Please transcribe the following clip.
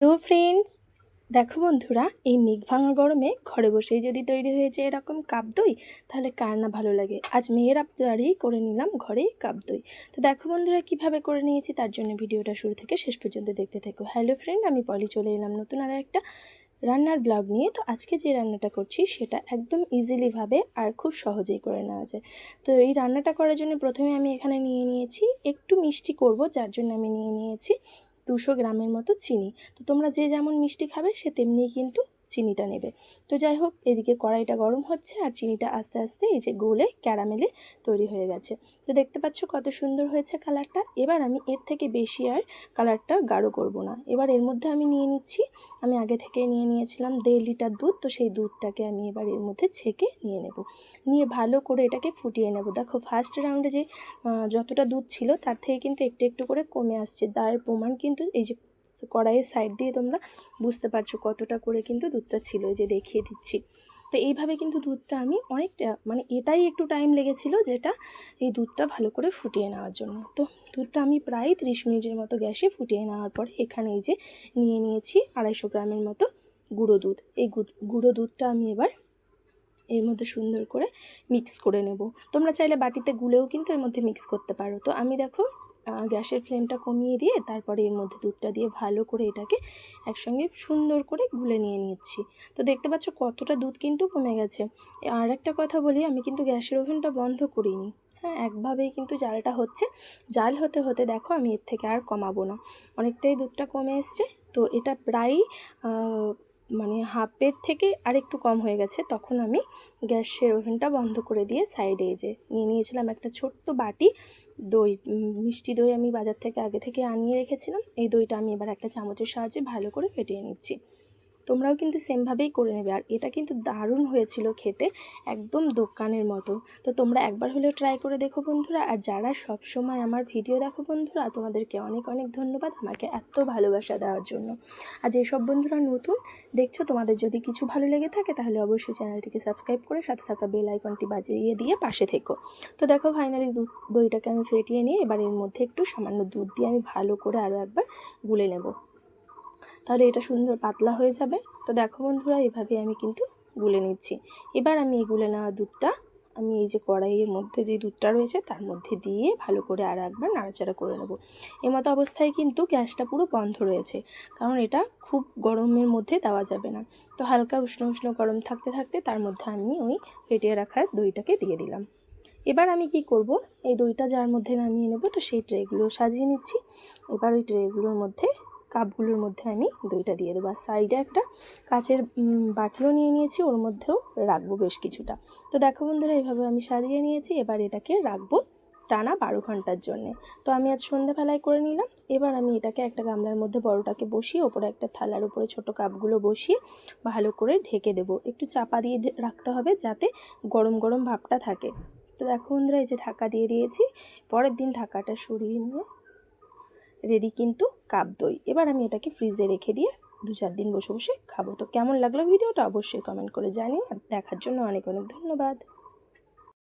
Hello friends, দেখো বন্ধুরা, এই মেঘ ভাঙা গরমে ঘরে বসেই যদি তৈরি হয়েছে এরকম কাপ দই, তাহলে কার না ভালো লাগে? আজ মেয়ের আপনারই করে নিলাম ঘরেই কাপ দই। তো দেখো বন্ধুরা, কীভাবে করে নিয়েছি তার জন্য ভিডিওটা শুরু থেকে শেষ পর্যন্ত দেখতে থাকো। হ্যালো ফ্রেন্ড, আমি পলি চলে এলাম নতুন আর একটা রান্নার ব্লগ নিয়ে। তো আজকে যে রান্নাটা করছি, সেটা একদম ইজিলিভাবে আর খুব সহজেই করে নেওয়া যায়। তো এই রান্নাটা করার জন্য প্রথমে আমি এখানে নিয়ে নিয়েছি একটু মিষ্টি করব, যার জন্য আমি নিয়ে নিয়েছি দুশো গ্রামের মতো চিনি। তো তোমরা যে যেমন মিষ্টি খাবে সে তেমনিই কিন্তু চিনিটা নেবে। তো যাই হোক, এদিকে কড়াইটা গরম হচ্ছে আর চিনিটা আস্তে আস্তে এই যে গোলে ক্যারামেলে তৈরি হয়ে গেছে। তো দেখতে পাচ্ছ কত সুন্দর হয়েছে কালারটা। এবার আমি এর থেকে বেশি আর কালারটা গাঢ় করব না। এবার এর মধ্যে আমি নিয়ে নিচ্ছি। আমি আগে থেকে নিয়ে নিয়েছিলাম দেড় লিটার দুধ। তো সেই দুধটাকে আমি এবার এর মধ্যে ছেঁকে নিয়ে নেব। নিয়ে ভালো করে এটাকে ফুটিয়ে নেব। দেখো ফার্স্ট রাউন্ডে যে যতটা দুধ ছিল, তার থেকে কিন্তু একটু একটু করে কমে আসছে। তার প্রমাণ কিন্তু এই যে কড়াইয়ের সাইড দিয়ে তোমরা বুঝতে পারছ কতটা করে কিন্তু দুধটা ছিল যে দেখিয়ে দিচ্ছি। তো এইভাবে কিন্তু দুধটা আমি অনেকটা মানে এটাই একটু টাইম লেগেছিল যেটা এই দুধটা ভালো করে ফুটিয়ে নেওয়ার জন্য। তো দুধটা আমি প্রায় ত্রিশ মিনিটের মতো গ্যাসে ফুটিয়ে নেওয়ার পর এখানে এই যে নিয়ে নিয়েছি আড়াইশো গ্রামের মতো গুঁড়ো দুধ। এই গুঁড়ো দুধটা আমি এবার এর মধ্যে সুন্দর করে মিক্স করে নেব। তোমরা চাইলে বাটিতে গুলেও কিন্তু এর মধ্যে মিক্স করতে পারো। তো আমি দেখো গ্যাসের ফ্লেমটা কমিয়ে দিয়ে তারপরে এর মধ্যে দুধটা দিয়ে ভালো করে এটাকে একসঙ্গে সুন্দর করে গুলে নিয়ে নিচ্ছি। তো দেখতে পাচ্ছ কতটা দুধ কিন্তু কমে গেছে। আর একটা কথা বলি, আমি কিন্তু গ্যাসের ওভেনটা বন্ধ করিনি। হ্যাঁ একভাবেই কিন্তু জালটা হচ্ছে। জাল হতে হতে দেখো আমি এর থেকে আর কমাবো না। অনেকটাই দুধটা কমে এসছে। তো এটা প্রায় মানে হাফের থেকে আর একটু কম হয়ে গেছে। তখন আমি গ্যাসের ওভেনটা বন্ধ করে দিয়ে সাইডে যে নিয়ে নিয়েছিলাম একটা ছোট্ট বাটি। দই মিষ্টি দই আমি বাজার থেকে আগে থেকে আনিয়ে রেখেছিলাম। এই দইটা আমি এবার একটা চামচের সাহায্যে ভালো করে ফেটিয়ে নিচ্ছি। তোমরাও কিন্তু সেমভাবেই করে নেবে। আর এটা কিন্তু দারুণ হয়েছিল খেতে, একদম দোকানের মতো। তো তোমরা একবার হলেও ট্রাই করে দেখো বন্ধুরা। আর যারা সব সময় আমার ভিডিও দেখো বন্ধুরা, তোমাদেরকে অনেক অনেক ধন্যবাদ আমাকে এত ভালোবাসা দেওয়ার জন্য। আর যেসব বন্ধুরা নতুন, দেখছ তোমাদের যদি কিছু ভালো লেগে থাকে, তাহলে অবশ্যই চ্যানেলটিকে সাবস্ক্রাইব করে সাথে থাকা বেল আইকনটি বাজিয়ে দিয়ে পাশে থেকো। তো দেখো ফাইনালি দইটাকে আমি ফেটিয়ে নিয়ে এবার এর মধ্যে একটু সামান্য দুধ দিয়ে আমি ভালো করে আরও একবার গুলে নেব। তাহলে এটা সুন্দর পাতলা হয়ে যাবে। তো দেখো বন্ধুরা, এভাবে আমি কিন্তু গুলে নিচ্ছি। এবার আমি এই গুলে নেওয়া দুধটা, আমি এই যে কড়াইয়ের মধ্যে যে দুধটা রয়েছে, তার মধ্যে দিয়ে ভালো করে আর একবার নাড়াচাড়া করে নেব। এমতো অবস্থায় কিন্তু গ্যাসটা পুরো বন্ধ রয়েছে, কারণ এটা খুব গরমের মধ্যে দেওয়া যাবে না। তো হালকা উষ্ণ উষ্ণ গরম থাকতে থাকতে তার মধ্যে আমি ওই ফেটিয়ে রাখার দইটাকে দিয়ে দিলাম। এবার আমি কি করব? এই দইটা যার মধ্যে নামিয়ে নেব, তো সেই ট্রেগুলো সাজিয়ে নিচ্ছি। এবার ওই ট্রেগুলোর মধ্যে কাপগুলোর মধ্যে আমি দইটা দিয়ে দেবো। আর সাইডে একটা কাচের বাটিও নিয়ে নিয়েছি, ওর মধ্যেও রাখব বেশ কিছুটা। তো দেখো বন্ধুরা এইভাবে আমি সাজিয়ে নিয়েছি। এবার এটাকে রাখব টানা বারো ঘণ্টার জন্যে। তো আমি আজ সন্ধ্যাবেলায় করে নিলাম। এবার আমি এটাকে একটা গামলার মধ্যে বড়টাকে বসিয়ে, ওপরে একটা থালার উপরে ছোট কাপগুলো বসিয়ে ভালো করে ঢেকে দেবো। একটু চাপা দিয়ে রাখতে হবে যাতে গরম গরম ভাবটা থাকে। তো দেখো বন্ধুরা, এই যে ঢাকা দিয়ে দিয়েছি। পরের দিন ঢাকাটা সরিয়ে নিয়ে রেডি কিন্তু কাপ দই। এবার আমি এটাকে ফ্রিজে রেখে দিয়ে দু চার দিন বসে বসে খাব। তো কেমন লাগল ভিডিওটা অবশ্যই কমেন্ট করে জানিয়ে আর দেখার জন্য অনেক অনেক ধন্যবাদ।